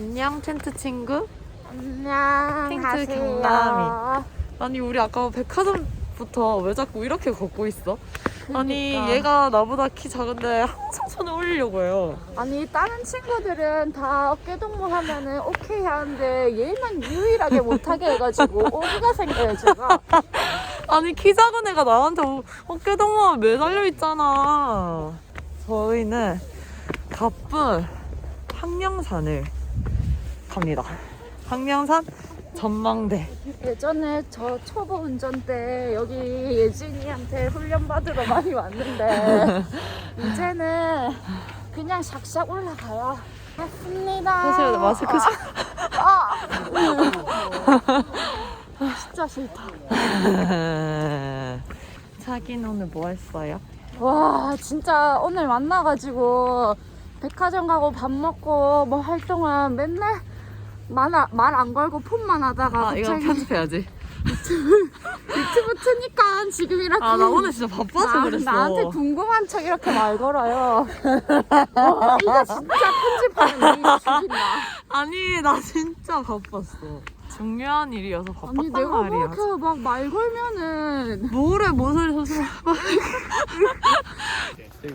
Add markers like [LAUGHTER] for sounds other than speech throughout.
안녕 텐트 친구. 안녕하세요. 경남이. 아니 우리 아까 백화점부터 왜 자꾸 이렇게 걷고 있어? 아니 그러니까. 얘가 나보다 키 작은데 항상 손을 올리려고 해요. 아니 다른 친구들은 다 어깨동무 하면은 오케이 하는데 얘는 유일하게 못하게 해가지고 오기가 생겨요 제가. [LAUGHS] 아니 키 작은 애가 나한테 어- 어깨동무하면 매달려 있잖아. 저희는 가쁜 항량산을 갑니다. 항량산 전망대. 예전에 저 초보 운전 때 여기 예진이한테 훈련 받으러 많이 왔는데 [LAUGHS] 이제는 그냥 샥샥 올라가요. 맞습니다. 사실 마스크 좀. 아! [LAUGHS] 진짜 싫다. [LAUGHS] 자기는 오늘 뭐 했어요? 와 진짜 오늘 만나가지고 백화점 가고 밥 먹고 뭐 할 동안 맨날 말안 걸고 폰만 하다가 아 이거 갑자기 편집해야지. 유튜브 트니까 지금 이렇게 아 나 오늘 진짜 바빠서 나- 그랬어. 나한테 궁금한 척 이렇게 말 걸어요 와, 이거 진짜 편집하는 이 죽인다 아니 나 진짜 바빴어. 중요한 일이어서 바빴단 아니 내가 말이야. 그렇게 막 말 걸면은 뭐래 무슨 소리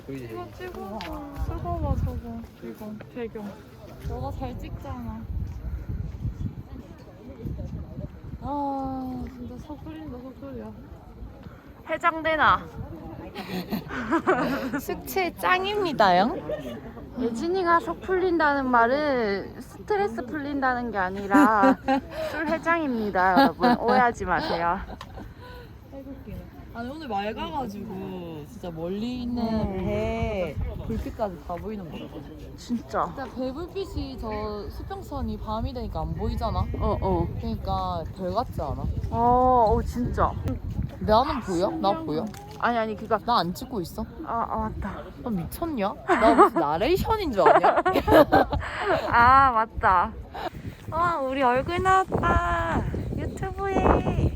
보이지? 이거 찍어봐. 찍어봐 저거. 이거 배경. 너가 잘 찍잖아. 아 진짜 서클린다 서클이야. 해장되나? [LAUGHS] 숙취 짱입니다요. 예진이가 속 풀린다는 말은 스트레스 풀린다는 게 아니라 [LAUGHS] 술 해장입니다 여러분 오해하지 마세요. 아니 오늘 맑아가지고 진짜 멀리 있는 음. 배 불빛까지 다 보이는 거야. 진짜 진짜 배 불빛이 저 수평선이 밤이 되니까 안 보이잖아. 어 어 그러니까 별 같지 않아? 어, 어 진짜 나는 보여? 나 보여? 아니 아니 그니까 나 안 찍고 있어? 아, 아 맞다 너 미쳤냐? 나 무슨 나레이션인 줄 아냐? [LAUGHS] 아 맞다 와 우리 얼굴 나왔다 유튜브에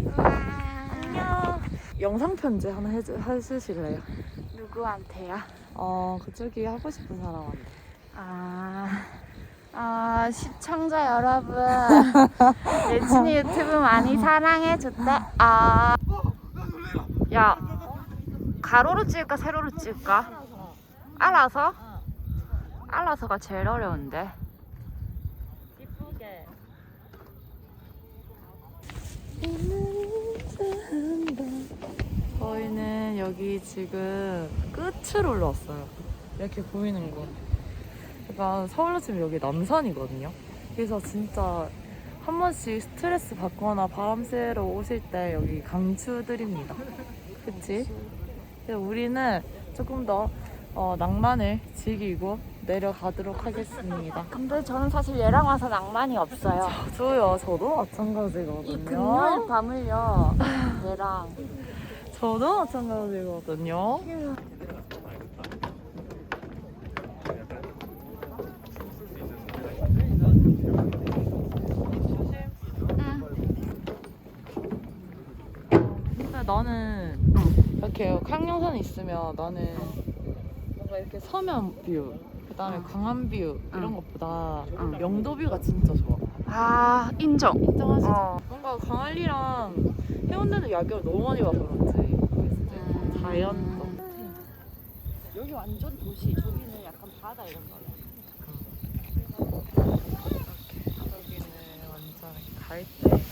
영상 편지 하나 해주, 해주실래요? 누구한테요? 어 그쪽이 하고 싶은 사람한테 아, 아 시청자 여러분 [LAUGHS] 예진이 유튜브 많이 사랑해 줬다 아, 야 가로로 찍을까 세로로 찍을까? 알아서? 알아서가 제일 어려운데 이쁘게 저희는 여기 지금 끝으로 올라왔어요. 이렇게 보이는 곳. 약간 서울로 치면 여기 남산이거든요. 그래서 진짜 한 번씩 스트레스 받거나 바람 쐬러 오실 때 여기 강추드립니다. 그치? 그래서 우리는 조금 더 어, 낭만을 즐기고 내려가도록 하겠습니다. 근데 저는 사실 얘랑 와서 낭만이 없어요 [LAUGHS] 저요, 저도 마찬가지거든요. 이 금요일 밤을요 얘랑 저도 마찬가지거든요. 근데 나는 이렇게 강릉산 있으면 나는 뭔가 이렇게 서면 뷰, 그다음에 응. 강한 뷰 이런 응. 것보다 응. 영도 뷰가 진짜 좋아. 아 인정 인정하시죠? 어. 뭔가 강한리랑 해운대는 야경을 너무 많이 봐서 그런지 음. 자연도 여기 완전 도시 저기는 약간 바다 이런 거네 여기는 완전 갈대